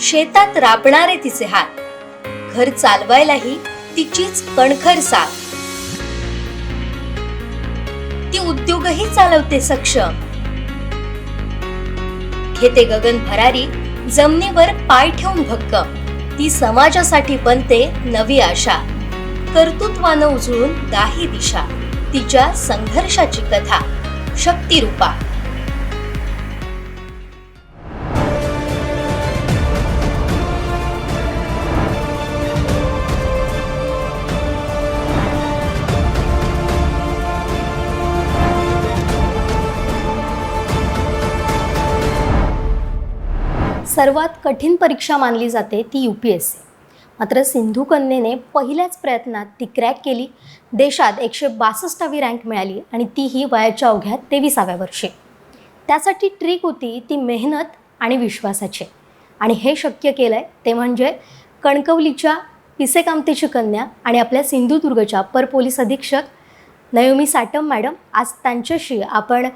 शेतात राबणारे तिचे हात. घर चालवायलाही तिचीच कणखर साथ. ती उद्योगही चालवते सक्षम. घेते गगन भरारी जमिनीवर पाय ठेवून भक्कम. ती समाजासाठी बनते नवी आशा. कर्तृत्वानं उजळून दाही दिशा. तिच्या संघर्षाची कथा. शक्तिरूपा. सर्वात कठीण परीक्षा मानली जाते ती यू पी एस सी मात्र सिंधू कन्येने पहिल्याच प्रयत्नात ती क्रॅक केली. देशात एकशे बासष्टावी रँक मिळाली आणि तीही वयाच्या अवघ्या तेविसाव्या वर्षी. त्यासाठी ट्रिक होती ती मेहनत आणि विश्वासाची. आणि हे शक्य केलं आहे ते म्हणजे कणकवलीच्या पिसेकामतेची कन्या आणि आपल्या सिंधुदुर्गच्या पर पोलीस अधीक्षक नयोमी साटम मॅडम. आज त्यांच्याशी आपण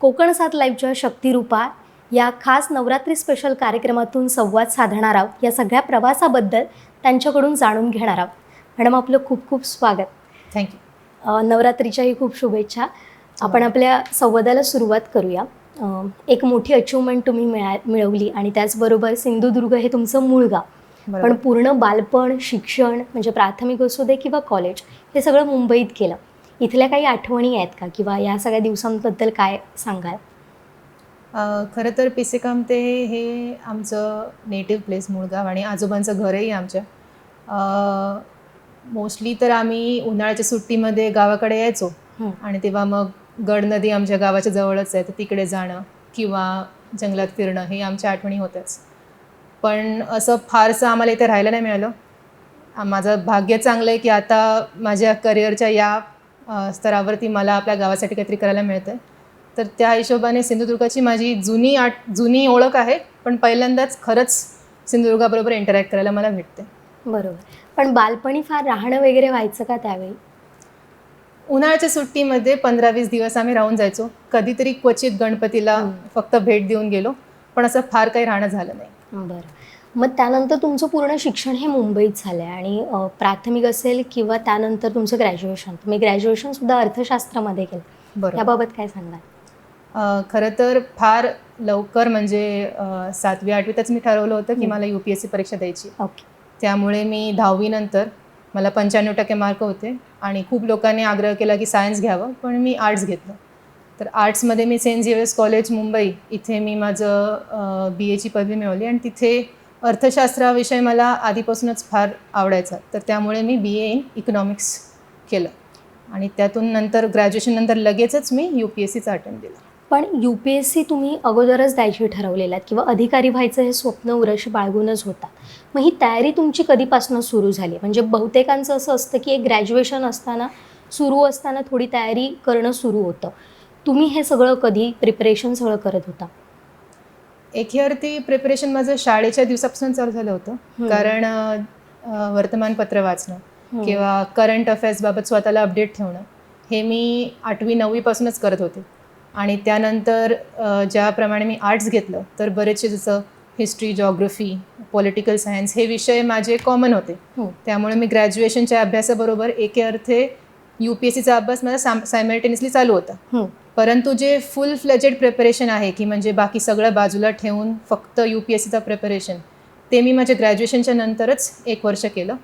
कोकण सात लाईव्हच्या शक्तिरूपा या खास नवरात्री स्पेशल कार्यक्रमातून संवाद साधणार आहोत. या सगळ्या प्रवासाबद्दल त्यांच्याकडून जाणून घेणार आहोत. मॅडम आपलं खूप खूप स्वागत. थँक्यू नवरात्रीच्याही खूप शुभेच्छा. आपण आपल्या संवादाला सुरुवात करूया. एक मोठी अचिव्हमेंट तुम्ही मिळा मिळवली आणि त्याचबरोबर सिंधुदुर्ग हे तुमचं मूळ गाव. पण पूर्ण बालपण शिक्षण म्हणजे प्राथमिक असू दे किंवा कॉलेज हे सगळं मुंबईत केलं. इथल्या काही आठवणी आहेत का? किंवा या सगळ्या दिवसांबद्दल काय सांगाल? खरं तर पिसे कामते हे आमचं नेटिव्ह प्लेस मुळगाव आणि आजोबांचं घरही आमच्या. मोस्टली तर आम्ही उन्हाळ्याच्या सुट्टीमध्ये गावाकडे यायचो. हं. आणि तेव्हा मग गड नदी आमच्या गावाच्या जवळच आहे तर तिकडे जाणं किंवा जंगलात फिरणं हे आमच्या आठवणी होत्याच. पण असं फारसं आम्हाला इथे राहायला नाही मिळालं. माझं भाग्य चांगलं आहे की आता माझ्या करिअरच्या या स्तरावरती मला आपल्या गावासाठी काहीतरी करायला मिळतं आहे तर त्या हिशोबाने सिंधुदुर्गाची माझी जुनी आठ जुनी ओळख आहे पण पहिल्यांदाच खरंच सिंधुदुर्गाबरोबर इंटरॅक्ट करायला मला भेटते. बरोबर. पण बालपणी फार राहणं वगैरे व्हायचं का त्यावेळी? उन्हाळ्याच्या सुट्टीमध्ये पंधरा वीस दिवस आम्ही राहून जायचो. कधीतरी क्वचित गणपतीला. फक्त भेट देऊन गेलो पण असं फार काही राहणं झालं नाही. बरं. मग त्यानंतर तुमचं पूर्ण शिक्षण हे मुंबईत झालं आहे आणि प्राथमिक असेल किंवा त्यानंतर तुमचं ग्रॅज्युएशन तुम्ही ग्रॅज्युएशनसुद्धा अर्थशास्त्रामध्ये केलं. बरोबर. याबाबत काय सांगाल? खरं तर फार लवकर म्हणजे सातवी आठवीतच मी ठरवलं होतं की. मला यू पी एस सी परीक्षा द्यायची. ओके. त्यामुळे मी दहावीनंतर मला पंच्याण्णव टक्के मार्क होते आणि खूप लोकांनी आग्रह केला की सायन्स घ्यावं पण मी आर्ट्स घेतलं. तर आर्ट्समध्ये मी सेंट झेवियर्स कॉलेज मुंबई इथे मी माझं बी एची पदवी मिळवली आणि तिथे अर्थशास्त्राविषयी मला आधीपासूनच फार आवडायचा. तर त्यामुळे मी बी ए इन इकॉनॉमिक्स केलं. आणि त्यातून नंतर ग्रॅज्युएशन नंतर लगेचच मी यू पी एस सीचा अटेम्प्ट दिला. पण यू पी एस सी तुम्ही अगोदरच द्यायची ठरवलेलं आहेत किंवा अधिकारी व्हायचं हे स्वप्न उरश बाळगूनच होता मग ही तयारी तुमची कधीपासून सुरू झाली? म्हणजे बहुतेकांचं असं असतं की एक ग्रॅज्युएशन असताना सुरू असताना थोडी तयारी करणं सुरू होतं. तुम्ही हे सगळं कधी प्रिपरेशन सगळं करत होता? एकीवरती प्रिपरेशन माझं शाळेच्या दिवसापासून चालू झालं होतं. कारण वर्तमानपत्र वाचणं. किंवा करंट अफेअर्सबाबत स्वतःला अपडेट ठेवणं हे मी आठवी नववीपासूनच करत होते. आणि त्यानंतर ज्याप्रमाणे मी आर्ट्स घेतलं तर बरेचसे जसं हिस्ट्री जॉग्रफी पॉलिटिकल सायन्स हे विषय माझे कॉमन होते हं. त्यामुळे मी ग्रॅज्युएशनच्या अभ्यासाबरोबर एके अर्थे यू पी एस सीचा अभ्यास माझा साम सायमल्टेनियसली चालू होता हं. परंतु जे फुल फ्लेजेड प्रिपरेशन आहे की म्हणजे बाकी सगळं बाजूला ठेवून फक्त यू पी एस सीचं प्रिपरेशन ते मी माझ्या ग्रॅज्युएशनच्या नंतरच एक वर्ष केलं.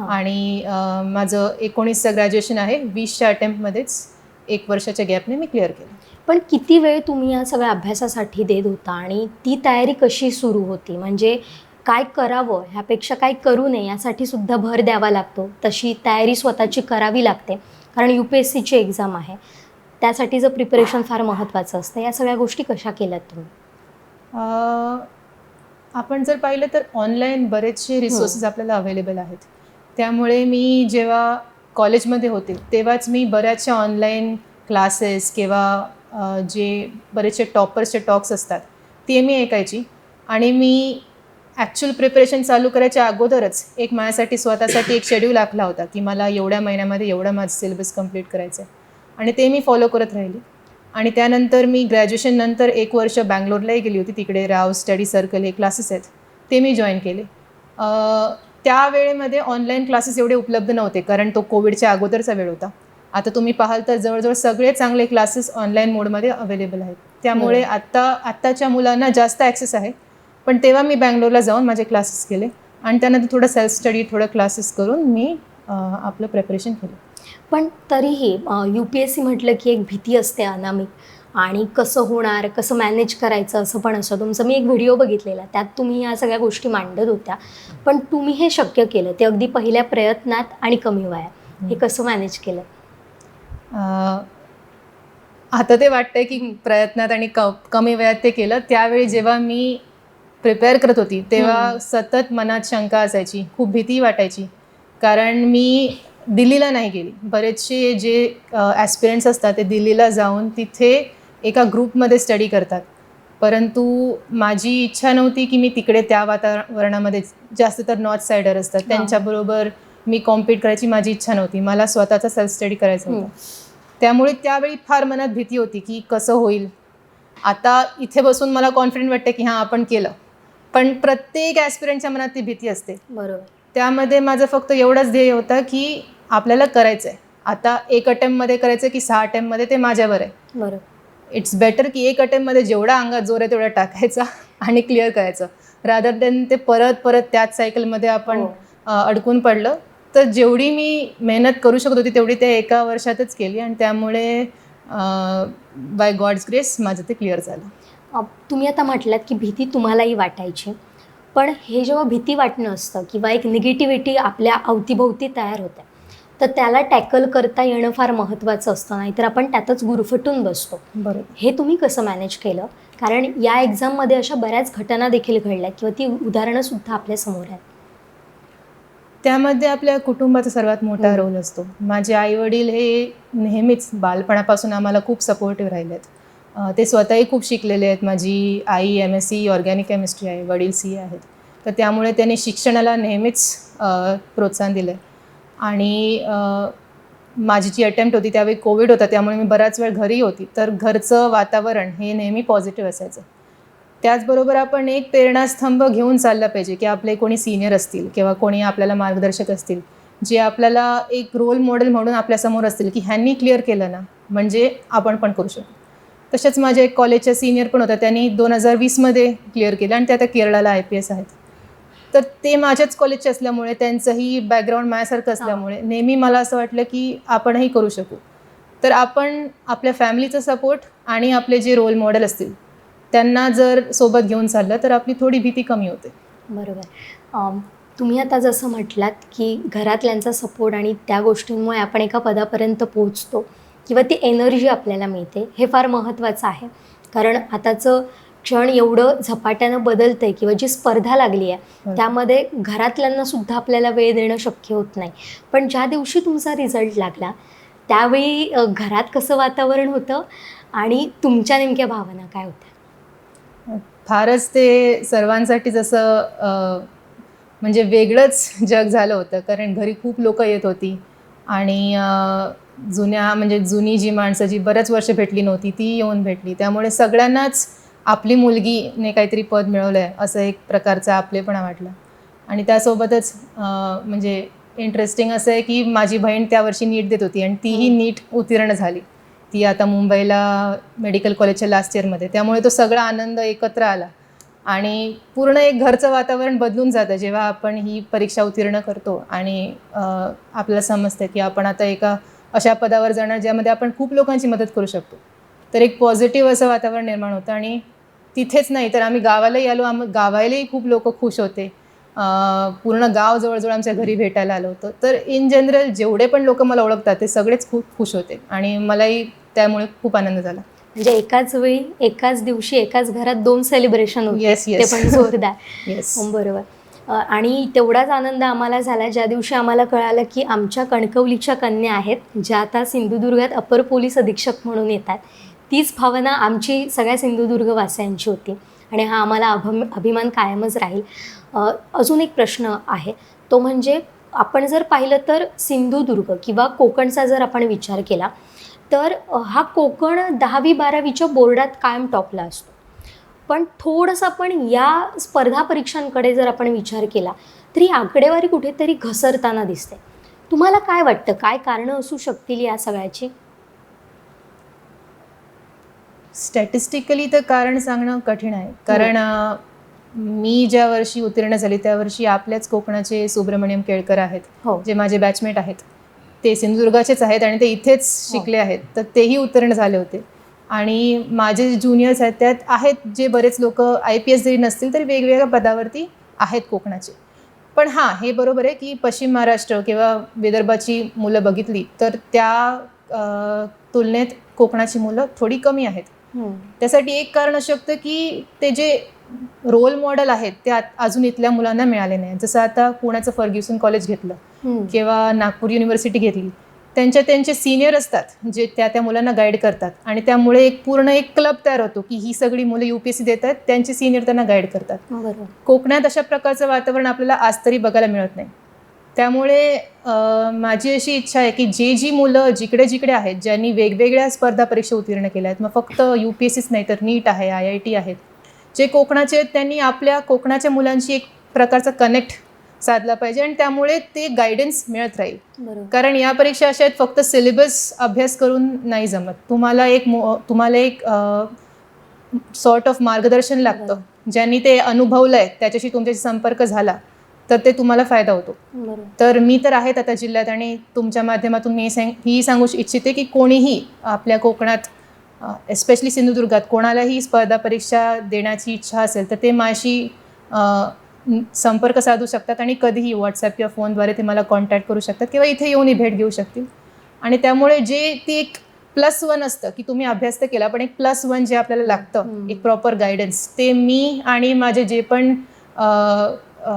आणि माझं एकोणीसचं ग्रॅज्युएशन आहे वीसच्या अटेम्प्टमध्येच एक वर्षाच्या गॅपने मी क्लिअर केलं पण किती वेळ तुम्ही या सगळ्या अभ्यासासाठी देत होता आणि ती तयारी कशी सुरू होती? म्हणजे काय करावं? ह्यापेक्षा काय करू नये यासाठी सुद्धा भर द्यावा लागतो. तशी तयारी स्वतःची करावी लागते. कारण यू पी एस सीची एक्झाम आहे. त्यासाठीचं प्रिपरेशन फार महत्त्वाचं असतं. या सगळ्या गोष्टी कशा केल्यात तुम्ही? आपण जर पाहिलं तर ऑनलाईन बरेचसे रिसोर्सेस आपल्याला अवेलेबल आहेत. त्यामुळे मी जेव्हा कॉलेजमध्ये होते तेव्हाच मी बऱ्याचशा ऑनलाईन क्लासेस किंवा जे बरेचसे टॉपर्सचे टॉक्स असतात ते मी ऐकायची. आणि मी ॲक्च्युअल प्रिपरेशन चालू करायच्या अगोदरच एक माझ्यासाठी स्वतःसाठी एक शेड्यूल आखला होता की मला एवढ्या महिन्यामध्ये एवढा माझं सिलेबस कंप्लीट करायचं आहे आणि ते मी फॉलो करत राहिली. आणि त्यानंतर मी ग्रॅज्युएशन नंतर एक वर्ष बँगलोरलाही गेली होती. तिकडे राव स्टडी सर्कल हे क्लासेस आहेत. ते मी जॉईन केले. त्या वेळेमध्ये ऑनलाईन क्लासेस एवढे उपलब्ध नव्हते कारण तो कोविडच्या अगोदरचा वेळ होता. आता तुम्ही पाहाल तर जवळजवळ सगळे चांगले क्लासेस ऑनलाईन मोडमध्ये अवेलेबल आहेत. त्यामुळे बरोबर. आत्ता आत्ताच्या मुलांना जास्त ॲक्सेस आहे. पण तेव्हा मी बँगलोरला जाऊन माझे क्लासेस केले. आणि त्यानंतर थोडं सेल्फ स्टडी थोडं क्लासेस करून मी आपलं प्रिपरेशन केलं. पण तरीही यू पी एस सी म्हटलं की एक भीती असते अनामिक. आणि कसं होणार कसं मॅनेज करायचं असं पण असतं. तुमचा मी एक व्हिडिओ बघितलेला. त्यात तुम्ही या सगळ्या गोष्टी मांडत होत्या. पण तुम्ही हे शक्य केलं. ते अगदी पहिल्या प्रयत्नात आणि कमी वयात. हे कसं मॅनेज केलं? आता ते वाटतंय की प्रयत्नात आणि क कमी वेळात ते केलं. त्यावेळी जेव्हा मी प्रिपेअर करत होती तेव्हा. सतत मनात शंका असायची खूप भीती वाटायची. कारण मी दिल्लीला नाही गेली. बरेचसे जे ॲस्पिरंट्स असतात ते दिल्लीला जाऊन तिथे एका ग्रुपमध्ये स्टडी करतात. परंतु माझी इच्छा नव्हती की मी तिकडे त्या वातावरणामध्ये जास्त तर नॉर्थ सायडर असतात. हा. त्यांच्याबरोबर मी कॉम्पीट करायची माझी इच्छा नव्हती. मला स्वतःचा सेल्फ स्टडी करायचा होता. हम्म. त्यामुळे त्यावेळी फार मनात भीती होती की कसं होईल. आता इथे बसून मला कॉन्फिडंट वाटतं की हां आपण केलं. पण प्रत्येक ॲस्पिरंटच्या मनात ती भीती असते. बरोबर. त्यामध्ये माझं फक्त एवढंच ध्येय होतं की आपल्याला करायचं आहे आता एक अटेम्पमध्ये करायचं की सहा अटेम्पमध्ये ते माझ्यावर आहे. बरोबर. इट्स बेटर की एक अटेम्पमध्ये जेवढा अंगात जोर आहे तेवढा टाकायचा आणि क्लिअर करायचं. रादर देन ते परत परत त्याच सायकलमध्ये आपण हो. अडकून पडलं तर जेवढी मी मेहनत करू शकत होती तेवढी त्या एका वर्षातच केली आणि त्यामुळे बाय गॉड्स ग्रेस माझं ते क्लिअर झालं. तुम्ही आता म्हटलात की भीती तुम्हालाही वाटायची. पण हे जेव्हा भीती वाटणं असतं किंवा एक निगेटिव्हिटी आपल्या अवतीभोवती तयार होते तर त्याला टॅकल करता येणं फार महत्त्वाचं असतं. नाहीतर आपण त्यातच गुरफटून बसतो. बरोबर. हे तुम्ही कसं मॅनेज केलं? कारण या एक्झाममध्ये अशा बऱ्याच घटना देखील घडल्या किंवा ती उदाहरणंसुद्धा आपल्यासमोर आहेत. त्यामध्ये आपल्या कुटुंबाचा सर्वात मोठा हम्म. रोल असतो. माझे आई वडील हे नेहमीच बालपणापासून आम्हाला खूप सपोर्टिव्ह राहिले आहेत ते स्वतःही खूप शिकलेले आहेत. माझी आई M S C organic chemistry आहे वडील सी आहेत. तर त्यामुळे त्यांनी शिक्षणाला नेहमीच प्रोत्साहन दिलं आहे आणि माझी जी अटेम्प्ट होती त्यावेळी कोविड होता त्यामुळे मी बराच वेळ घरी होती. तर घरचं वातावरण हे नेहमी पॉझिटिव्ह असायचं. त्याचबरोबर आपण एक प्रेरणास्तंभ घेऊन चालला पाहिजे की आपले कोणी सिनियर असतील किंवा कोणी आपल्याला मार्गदर्शक असतील जे आपल्याला एक रोल मॉडेल म्हणून आपल्यासमोर असतील की ह्यांनी क्लिअर केलं ना म्हणजे आपण पण करू शकतो तसेच माझ्या एक कॉलेजच्या सिनियर पण होत्या त्यांनी दोन हजार वीसमध्ये क्लिअर केलं आणि ते आता केरळाला आय पी एस आहेत. तर ते माझ्याच कॉलेजचे असल्यामुळे त्यांचंही बॅकग्राऊंड माझ्यासारखं असल्यामुळे नेहमी मला असं वाटलं की आपणही करू शकू. तर आपण आपल्या फॅमिलीचा सपोर्ट आणि आपले जे रोल मॉडेल असतील त्यांना जर सोबत घेऊन चाललं तर आपली थोडी भीती कमी होते. बरोबर. तुम्ही आता जसं म्हटलात की घरातल्यांचा सपोर्ट आणि त्या गोष्टींमुळे आपण एका पदापर्यंत पोहोचतो किंवा ती एनर्जी आपल्याला मिळते हे फार महत्त्वाचं आहे. कारण आताचं क्षण एवढं झपाट्यानं बदलतं आहे किंवा जी स्पर्धा लागली आहे. त्यामध्ये घरातल्यांना सुद्धा आपल्याला वेळ देणं शक्य होत नाही. पण ज्या दिवशी तुमचा रिझल्ट लागला त्यावेळी घरात कसं वातावरण होतं आणि तुमच्या नेमक्या भावना काय होत्या? फारच ते सर्वांसाठी जसं म्हणजे वेगळंच जग झालं होतं कारण घरी खूप लोक येत होती. आणि जुन्या म्हणजे जुनी जी माणसं जी बऱ्याच वर्ष भेटली नव्हती ती येऊन भेटली. त्यामुळे सगळ्यांनाच आपली मुलगीने काहीतरी पद मिळवलं आहे असं एक प्रकारचा आपलेपणा वाटला. आणि त्यासोबतच म्हणजे इंटरेस्टिंग असं आहे की माझी बहीण त्या वर्षी नीट देत होती आणि तीही. नीट उत्तीर्ण झाली. ती आता मुंबईला मेडिकल कॉलेजच्या लास्ट इयरमध्ये त्यामुळे तो सगळा आनंद एकत्र आला. आणि पूर्ण एक घरचं वातावरण बदलून जातं जेव्हा आपण ही परीक्षा उत्तीर्ण करतो. आणि आपल्याला समजतं की आपण आता एका अशा पदावर जाणार ज्यामध्ये आपण खूप लोकांची मदत करू शकतो. तर एक पॉझिटिव्ह असं वातावरण निर्माण होतं. आणि तिथेच नाही तर आम्ही गावालाही आलो. आम गावालाही खूप लोक खुश होते. पूर्ण गाव जवळजवळ आमच्या घरी भेटायला आलं होतं. तर इन जनरल जेवढे पण लोक मला ओळखतात ते सगळेच खूप खुश होते. आणि मलाही त्यामुळे खूप आनंद झाला. म्हणजे एकाच वेळी एकाच दिवशी एकाच घरात दोन सेलिब्रेशन होते. येस ते येस पण जोरदार. येस हो, बरोबर. आणि तेवढाच आनंद आम्हाला झाला. ज्या दिवशी आम्हाला कळालं की आमच्या कणकवलीच्या कन्या आहेत ज्या आता सिंधुदुर्गात अपर पोलीस अधीक्षक म्हणून येतात तीच भावना आमची सगळ्या सिंधुदुर्गवासियांची होती. आणि हा आम्हाला अभम अभिमान कायमच राहील. अजून एक प्रश्न आहे. तो म्हणजे आपण जर पाहिलं तर सिंधुदुर्ग किंवा कोकणचा जर आपण विचार केला तर हा कोकण दहावी बारावीच्या बोर्डात कायम टॉपला असतो. पण थोडंसं आपण या स्पर्धा परीक्षांकडे जर आपण विचार केला तर ही आकडेवारी कुठेतरी घसरताना दिसते. तुम्हाला काय वाटतं? काय कारणं असू शकतील या सगळ्याची? स्टॅटिस्टिकली तर कारण सांगणं कठीण आहे. कारण अं, मी ज्या वर्षी उत्तीर्ण झाली त्या वर्षी आपल्याच कोकणाचे सुब्रमण्यम केळकर आहेत हो. जे माझे बॅचमेट आहेत. ते सिंधुदुर्गाचेच आहेत आणि ते इथेच शिकले आहेत. तर तेही उत्तीर्ण झाले होते. आणि माझे जे ज्युनियर्स आहेत त्यात आहेत जे बरेच लोक आय पी एस जरी नसतील तरी वेगवेगळ्या पदावरती आहेत कोकणाचे. पण हां हे बरोबर आहे की पश्चिम महाराष्ट्र किंवा विदर्भाची मुलं बघितली तर त्या तुलनेत कोकणाची मुलं थोडी कमी आहेत. हम्म. त्यासाठी एक कारण असू शकतं की ते जे रोल मॉडेल आहेत ते अजून इथल्या मुलांना मिळाले नाही. जसं आता पुण्याचं फर्ग्युसन कॉलेज घेतलं. किंवा नागपूर युनिव्हर्सिटी घेतली त्यांच्या त्यांचे सिनियर असतात जे त्या त्या मुलांना गाईड करतात. आणि त्यामुळे एक पूर्ण एक क्लब तयार होतो की ही सगळी मुलं यू पी एस सी देत आहेत त्यांचे सिनियर त्यांना गाईड करतात. कोकणात अशा प्रकारचं वातावरण आपल्याला आज तरी बघायला मिळत नाही. त्यामुळे माझी अशी इच्छा आहे की जे जी मुलं जिकडे जिकडे आहेत ज्यांनी वेगवेगळ्या स्पर्धा परीक्षा उत्तीर्ण केल्या आहेत मग फक्त यू पी एस सीच नाही तर नीट आहे आय आय टी आहेत जे कोकणाचे आहेत त्यांनी आपल्या कोकणाच्या मुलांशी एक प्रकारचा कनेक्ट साधला पाहिजे आणि त्यामुळे ते गायडन्स मिळत राहील. कारण या परीक्षा अशा आहेत फक्त सिलेबस अभ्यास करून नाही जमत. तुम्हाला एक मो- तुम्हाला एक सॉर्ट ऑफ मार्गदर्शन लागतं. ज्यांनी ते अनुभवलं आहे त्याच्याशी तुमच्याशी संपर्क झाला तर ते तुम्हाला फायदा होतो. तर मी तर आहेत आता जिल्ह्यात आणि तुमच्या माध्यमातून मी सांग ही सांगू इच्छिते की कोणीही आपल्या कोकणात एस्पेशली सिंधुदुर्गात कोणालाही स्पर्धा परीक्षा देण्याची इच्छा असेल तर ते माझी संपर्क साधू शकतात आणि कधीही व्हॉट्सॲप किंवा फोनद्वारे ते मला कॉन्टॅक्ट करू शकतात किंवा इथे येऊनही भेट घेऊ शकतील आणि त्यामुळे जे ती एक प्लस वन असतं की तुम्ही अभ्यास तर केला पण एक प्लस वन जे आपल्याला लागतं. एक प्रॉपर गायडन्स ते मी आणि माझे जे पण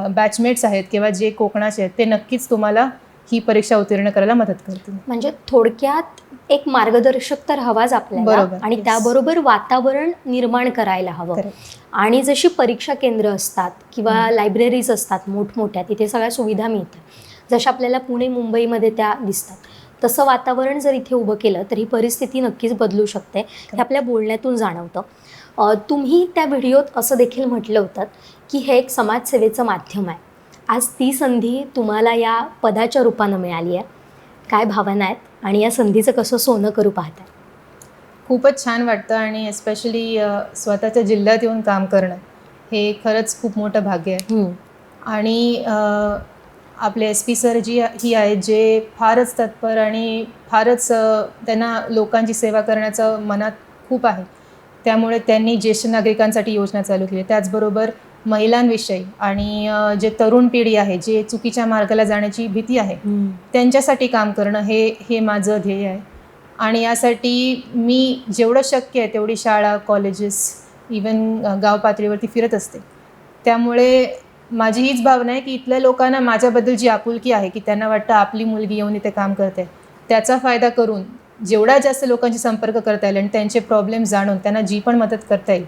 बॅचमेट्स आहेत किंवा जे कोकणाचे आहेत ते नक्कीच तुम्हाला ही परीक्षा उत्तीर्ण करायला मदत करतील म्हणजे थोडक्यात एक मार्गदर्शक तर हवाच आपल्याला बरोबर, आणि. त्याबरोबर वातावरण निर्माण करायला हवं. आणि जशी परीक्षा केंद्र असतात किंवा लायब्ररीज असतात मोठमोठ्या तिथे सगळ्या सुविधा मिळतात. जशा आपल्याला पुणे मुंबईमध्ये त्या दिसतात. तसं वातावरण जर इथे उभं केलं तर ही परिस्थिती नक्कीच बदलू शकते हे आपल्या बोलण्यातून जाणवतं. तुम्ही त्या व्हिडिओत असं देखील म्हटलं होतं की हे एक समाजसेवेचं माध्यम आहे. आज ती संधी तुम्हाला या पदाच्या रूपानं मिळाली आहे. काय भावना आहेत आणि या संधीचं कसं सोनं करू पाहताय? खूपच छान वाटतं आणि एस्पेशली स्वतःच्या जिल्ह्यात येऊन काम करणं हे खरंच खूप मोठं भाग्य आहे. आणि आपले एस पी सर जी ही आहेत जे फारच तत्पर आणि फारच त्यांना लोकांची सेवा करण्याचं मनात खूप आहे. त्यामुळे त्यांनी ज्येष्ठ नागरिकांसाठी योजना चालू केली. त्याचबरोबर महिलांविषयी आणि जे तरुण पिढी आहे जे चुकीच्या मार्गाला जाण्याची भीती आहे त्यांच्यासाठी काम करणं हे हे माझं ध्येय आहे. आणि यासाठी मी जेवढं शक्य आहे तेवढी शाळा कॉलेजेस इवन गाव पातळीवरती फिरत असते. त्यामुळे माझी हीच भावना आहे की इथल्या लोकांना माझ्याबद्दल जी आपुलकी आहे की त्यांना वाटतं आपली मुलगी येऊन इथे काम करते त्याचा फायदा करून जेवढा जास्त लोकांशी संपर्क करता येईल आणि त्यांचे प्रॉब्लेम जाणून त्यांना जी पण मदत करता येईल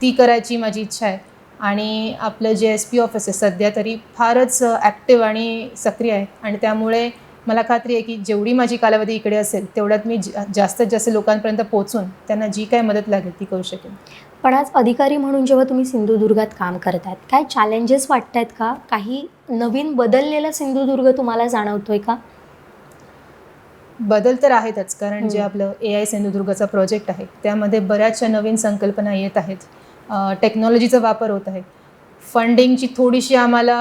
ती करायची माझी इच्छा आहे. आणि आपलं जे एस पी ऑफिस आहे सध्या तरी फारच ॲक्टिव्ह आणि सक्रिय आहे. आणि त्यामुळे मला खात्री आहे की जेवढी माझी कालावधी इकडे असेल तेवढ्यात मी जास्तीत जास्त लोकांपर्यंत पोहोचून त्यांना जी काय मदत लागेल ती करू शकेन. पण आज अधिकारी म्हणून जेव्हा तुम्ही सिंधुदुर्गात काम करतायत काय चॅलेंजेस वाटत आहेत का? काही नवीन बदललेला सिंधुदुर्ग तुम्हाला जाणवतोय का? बदल तर आहेतच कारण जे. आपलं ए आय सिंधुदुर्गचा प्रोजेक्ट आहे त्यामध्ये बऱ्याचशा नवीन संकल्पना येत आहेत. टेक्नॉलॉजीचा वापर होत आहे. फंडिंगची थोडीशी आम्हाला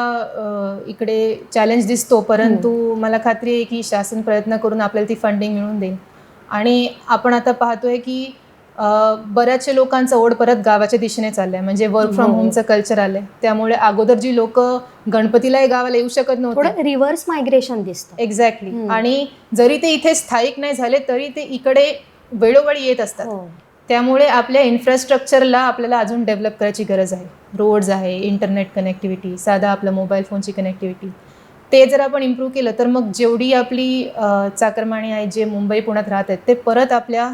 इकडे चॅलेंज दिसतो परंतु मला खात्री आहे की शासन प्रयत्न करून आपल्याला ती फंडिंग मिळवून देईल. आणि आपण आता पाहतोय की बऱ्याचशा लोकांचा ओढ परत गावाच्या दिशेने चाललाय. म्हणजे वर्क फ्रॉम हो. होमचं कल्चर आलंय. त्यामुळे अगोदर जी लोक गणपतीलाही गावाला येऊ शकत नव्हते. रिव्हर्स मायग्रेशन दिसतं. एक्झॅक्टली. आणि जरी ते इथे स्थायिक नाही झाले तरी ते इकडे वेळोवेळी येत असतात. हो. त्यामुळे आपल्या इन्फ्रास्ट्रक्चरला आपल्याला अजून डेव्हलप करायची गरज आहे रोड्स आहे इंटरनेट कनेक्टिव्हिटी साधा आपलं मोबाईल फोनची कनेक्टिव्हिटी ते जर आपण इम्प्रूव्ह केलं तर मग जेवढी आपली चाकरमाणी आहे जे मुंबई पुण्यात राहत आहेत ते परत आपल्या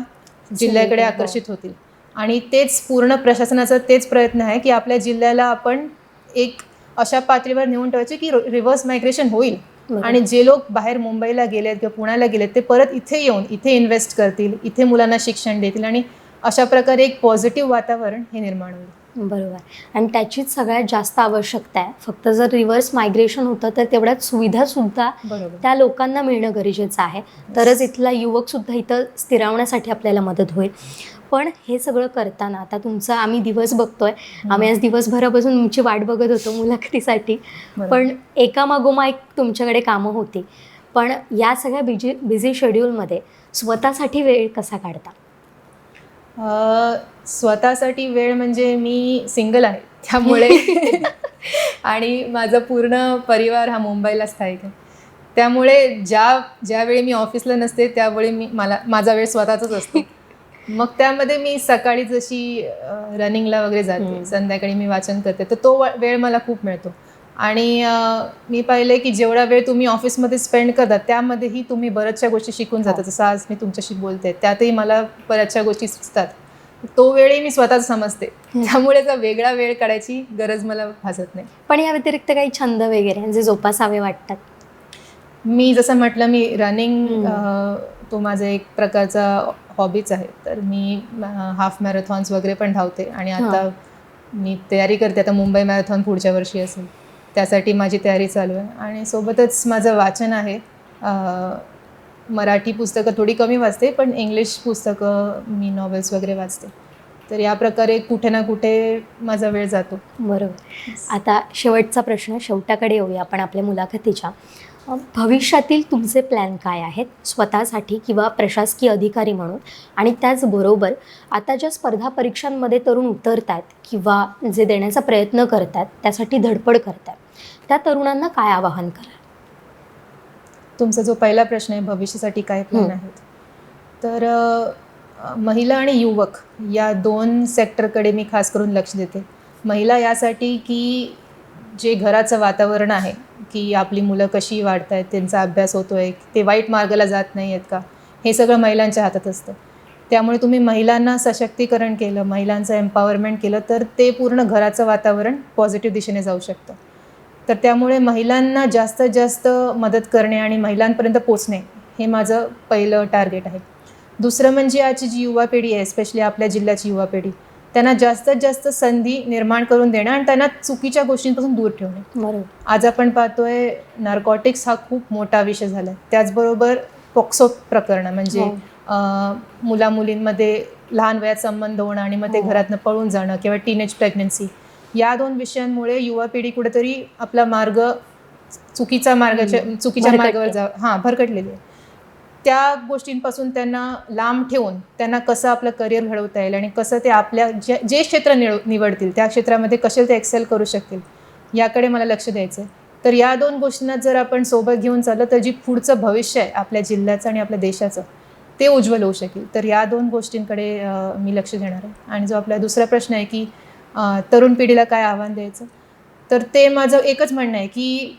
जिल्ह्याकडे हो. आकर्षित होतील आणि तेच पूर्ण प्रशासनाचा तेच प्रयत्न आहे की आपल्या जिल्ह्याला आपण एक अशा पातळीवर नेऊन ठेवायचे की रिव्हर्स मायग्रेशन होईल. आणि जे लोक बाहेर मुंबईला गेलेत किंवा पुण्याला गेलेत ते परत इथे येऊन इथे इन्व्हेस्ट करतील इथे मुलांना शिक्षण देतील आणि अशा प्रकारे एक पॉझिटिव्ह वातावरण हे निर्माण होईल. बरोबर. आणि त्याचीच सगळ्यात जास्त आवश्यकता आहे. फक्त जर रिव्हर्स मायग्रेशन होतं तर तेवढ्याच सुविधासुद्धा बरोबर. त्या लोकांना मिळणं गरजेचं आहे. तरच इथला युवकसुद्धा इथं स्थिरावण्यासाठी आपल्याला मदत होईल. पण हे सगळं करताना आता तुमचा आम्ही दिवस बघतोय. आम्ही आज दिवसभरापासून तुमची वाट बघत होतो मुलाखतीसाठी. पण एकामागोमा एक तुमच्याकडे कामं होती. पण या सगळ्या बिजी बिझी शेड्यूलमध्ये स्वतःसाठी वेळ कसा काढता? स्वतःसाठी वेळ म्हणजे मी सिंगल आहे त्यामुळे आणि माझा पूर्ण परिवार हा मुंबईला स्थायिक आहे. त्यामुळे ज्या ज्यावेळी मी ऑफिसला नसते त्यावेळी मी मला माझा वेळ स्वतःचाच असतो. मग त्यामध्ये मी सकाळी जशी रनिंगला वगैरे जाते. संध्याकाळी मी वाचन करते तर तो वेळ मला खूप मिळतो. आणि मी पाहिले की जेवढा वेळ तुम्ही ऑफिसमध्ये स्पेंड करता त्यामध्येही तुम्ही बऱ्याचशा गोष्टी शिकून जाता. जसं आज मी तुमच्याशी बोलते त्यातही मला बऱ्याचशा गोष्टी सुचतात. तो वेळही मी स्वतःच समजते. त्यामुळे त्याचा वेगळा वेळ काढायची गरज मला भासत नाही. पण या व्यतिरिक्त काही छंद वगैरे जे जोपासावे वाटतात? मी जसं म्हटलं मी रनिंग. तो माझा एक प्रकारचा हॉबीच आहे. तर मी हाफ मॅरेथॉन्स वगैरे पण धावते. आणि आता मी तयारी करते आता मुंबई मॅरेथॉन पुढच्या वर्षी असेल. त्यासाठी माझी तयारी चालू आहे. आणि सोबतच माझं वाचन आहे. मराठी पुस्तकं थोडी कमी वाचते पण इंग्लिश पुस्तकं मी नॉवेल्स वगैरे वाचते. तर या प्रकारे कुठे ना कुठे माझा वेळ जातो. बरोबर. आता शेवटचा प्रश्न शेवटाकडे येऊया आपण आपल्या मुलाखतीच्या. भविष्यातील तुमचे प्लॅन काय आहेत? स्वतःसाठी किंवा प्रशासकीय अधिकारी म्हणून? आणि त्याचबरोबर आता ज्या स्पर्धा परीक्षांमध्ये तरुण उतरत आहेत किंवा जे देण्याचा प्रयत्न करतात त्यासाठी धडपड करतात. त्या तरुणांना काय आवाहन करा तुमचा जो पहिला प्रश्न आहे भविष्यासाठी काय प्लॅन. आहेत? तर महिला आणि युवक या दोन सेक्टरकडे मी खास करून लक्ष देते. महिला यासाठी की जे घराचं वातावरण आहे की आपली मुलं कशी वाढत आहेत त्यांचा अभ्यास होतो आहे ते वाईट मार्गाला जात नाही आहेत का? हे सगळं महिलांच्या हातात असतं. त्यामुळे तुम्ही महिलांना सशक्तीकरण केलं महिलांचं एम्पॉवरमेंट केलं तर ते पूर्ण घराचं वातावरण पॉझिटिव्ह दिशेने जाऊ शकतं. तर त्यामुळे महिलांना जास्तीत जास्त मदत करणे आणि महिलांपर्यंत पोचणे हे माझं पहिलं टार्गेट आहे दुसरं म्हणजे आजची जी युवा पिढी आहे स्पेशली आपल्या जिल्ह्याची युवा पिढी त्यांना जास्तीत जास्त संधी निर्माण करून देणं आणि त्यांना चुकीच्या गोष्टींपासून दूर ठेवणे बरोबर आज आपण पाहतोय नार्कॉटिक्स हा खूप मोठा विषय झाला आहे त्याचबरोबर पॉक्सो प्रकरणं म्हणजे हो. अं, मुला मुलींमध्ये लहान वयात संबंध होणं आणि मग ते हो. घरातनं पळून जाणं किंवा टीनेज प्रेग्नन्सी या दोन विषयांमुळे युवा पिढी कुठेतरी आपला मार्ग चुकीचा मार्गाच्या. चुकीच्या. मार्गावर जा हां भरकटलेली आहे त्या गोष्टींपासून त्यांना लांब ठेवून त्यांना कसं आपलं करिअर घडवता येईल आणि कसं ते आपल्या जे जे क्षेत्र निव निवडतील त्या क्षेत्रामध्ये कसे ते एक्सेल करू शकतील याकडे मला लक्ष द्यायचं आहे तर या दोन गोष्टींना जर आपण सोबत घेऊन चाललं तर जी पुढचं भविष्य आहे आपल्या जिल्ह्याचं आणि आपल्या देशाचं ते उज्ज्वल होऊ शकेल तर या दोन गोष्टींकडे मी लक्ष देणार आहे आणि जो आपला दुसरा प्रश्न आहे की तरुण पिढीला काय आव्हान द्यायचं? तर ते माझं एकच म्हणणं आहे की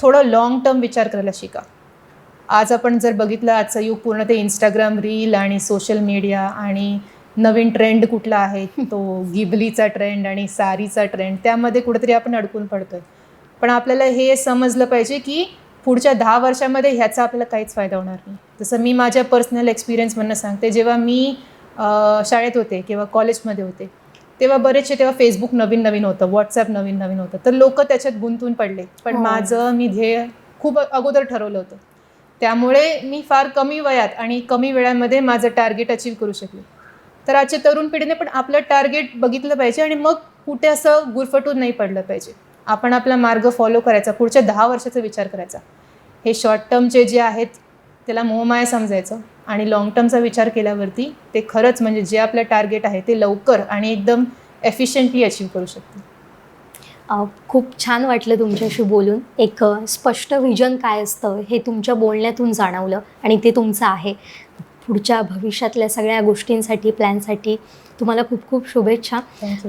थोडं लाँग टर्म विचार करायला शिका. आज आपण जर बघितलं आजचं युग पूर्ण ते इंस्टाग्राम रील आणि सोशल मीडिया आणि नवीन ट्रेंड कुठला आहे? तो गिबलीचा ट्रेंड आणि सारीचा ट्रेंड त्यामध्ये कुठेतरी आपण अडकून पडतोय. पण आपल्याला हे समजलं पाहिजे की पुढच्या दहा वर्षामध्ये ह्याचा आपल्याला काहीच फायदा होणार नाही. जसं मी माझ्या पर्सनल एक्सपिरियन्समधनं सांगते जेव्हा मी शाळेत होते किंवा कॉलेजमध्ये होते तेव्हा बरेचसे तेव्हा फेसबुक नवीन नवीन होतं व्हॉट्सॲप नवीन नवीन होतं. तर लोक त्याच्यात गुंतून पडले. पण हो. माझं मी ध्येय खूप अगोदर ठरवलं होतं. त्यामुळे मी फार कमी वयात आणि कमी वेळामध्ये माझं टार्गेट अचीव करू शकले. तर आजच्या तरुण पिढीने पण आपलं टार्गेट बघितलं पाहिजे आणि मग कुठे असं गुरफटून नाही पडलं पाहिजे. आपण आपला मार्ग फॉलो करायचा पुढच्या दहा वर्षाचा विचार करायचा. हे शॉर्ट टर्मचे जे आहेत त्याला मोहमाया समजायचं. आणि लाँग टर्मचा विचार केल्यावरती ते खरंच म्हणजे जे आपलं टार्गेट आहे ते लवकर आणि एकदम एफिशियंटली अचीव करू शकते खूप छान वाटलं तुमच्याशी बोलून. एक स्पष्ट व्हिजन काय असतं हे तुमच्या बोलण्यातून जाणवलं आणि ते तुमचं आहे. पुढच्या भविष्यातल्या सगळ्या गोष्टींसाठी प्लॅनसाठी तुम्हाला खूप खूप शुभेच्छा.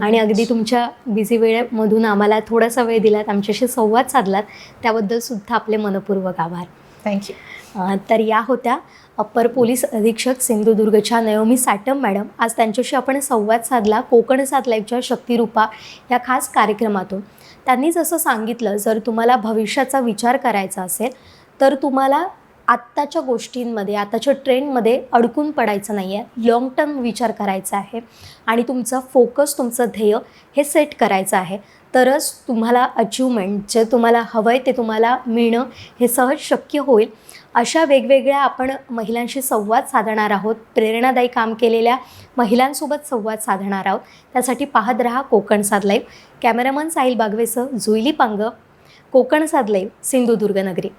आणि अगदी तुमच्या बिझी वेळेमधून आम्हाला थोडासा वेळ दिलात आमच्याशी संवाद साधलात. त्याबद्दल सुद्धा आपले मनपूर्वक आभार. थँक्यू तर या होत्या. अप्पर पोलीस अधीक्षक सिंधुदुर्गच्या नयोमी साटम मॅडम आज त्यांच्याशी आपण संवाद साधला कोकण सात लाईव्हच्या शक्तिरूपा या खास कार्यक्रमातून. त्यांनी जसं सांगितलं जर तुम्हाला भविष्याचा विचार करायचा असेल तर तुम्हाला आत्ताच्या गोष्टींमध्ये आताच्या ट्रेंडमध्ये अडकून पडायचं नाही आहे लाँग टर्म विचार करायचा आहे आणि तुमचा फोकस तुमचं ध्येय हे सेट करायचं आहे. तरच तुम्हाला अचिव्हमेंट जे तुम्हाला हवं आहे ते तुम्हाला मिळणं हे सहज शक्य होईल. अशा वेगवेगळ्या आपण महिलांशी संवाद साधणार आहोत. प्रेरणादायी काम केलेल्या महिलांसोबत संवाद साधणार आहोत. त्यासाठी पाहत रहा कोकण साध लाईव्ह कॅमेरामन साहिल बागवेसह जुईली पांग. कोकण साध लाईव्ह सिंधुदुर्ग नगरी.